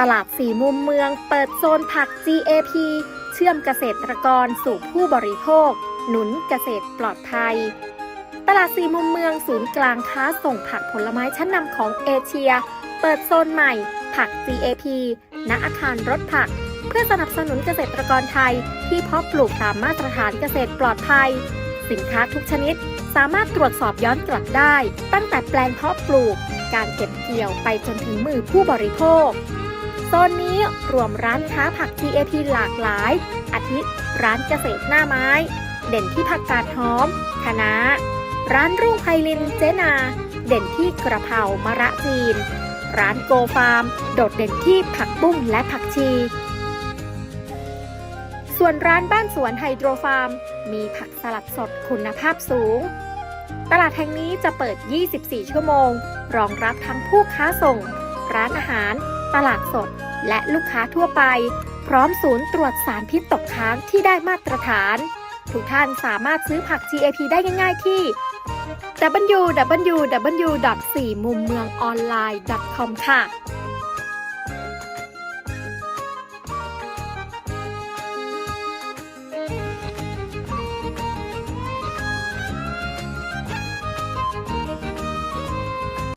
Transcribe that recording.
ตลาดสี่มุมเมืองเปิดโซนผัก GAP เชื่อมเกษตรกรสู่ผู้บริโภค หนุนเกษตรปลอดภัย ตลาดสี่มุมเมืองศูนย์กลางค้าส่งผักผลไม้ชั้นนำของเอเชีย เปิดโซนใหม่ ผัก GAP ณอาคารรถผัก เพื่อสนับสนุนเกษตรกรไทย ที่เพาะปลูกตามมาตรฐานเกษตรปลอดภัย สินค้าทุกชนิดสามารถตรวจสอบย้อนกลับได้ ตั้งแต่แปลงเพาะปลูก การเก็บเกี่ยวไปจนถึงมือผู้บริโภค ซนนี้รวมร้านค้าผัก GAP หลากหลาย อาทิร้านเกษตรหน้าไม้ เด่นที่ผักกาดหอมคะน้าร้านรุ่งไพลินเจนา เด่นที่กระเพรามะระจีน ร้านโกฟาร์ม โดดเด่นที่ผักบุ้งและผักชี ส่วนร้านบ้านสวนไฮโดรฟาร์ม มีผักสลัดสดคุณภาพสูง ตลาดแห่งนี้จะเปิด 24 ชั่วโมง รองรับทั้งผู้ค้าส่ง ร้านอาหาร ตลาดสด และลูกค้าทั่วไป พร้อมศูนย์ตรวจสารพิษตกค้างที่ได้มาตรฐาน ทุกท่านสามารถซื้อผัก GAP ได้ง่ายๆที่ www.4 มุมเมืองออนไลน์ .com ค่ะ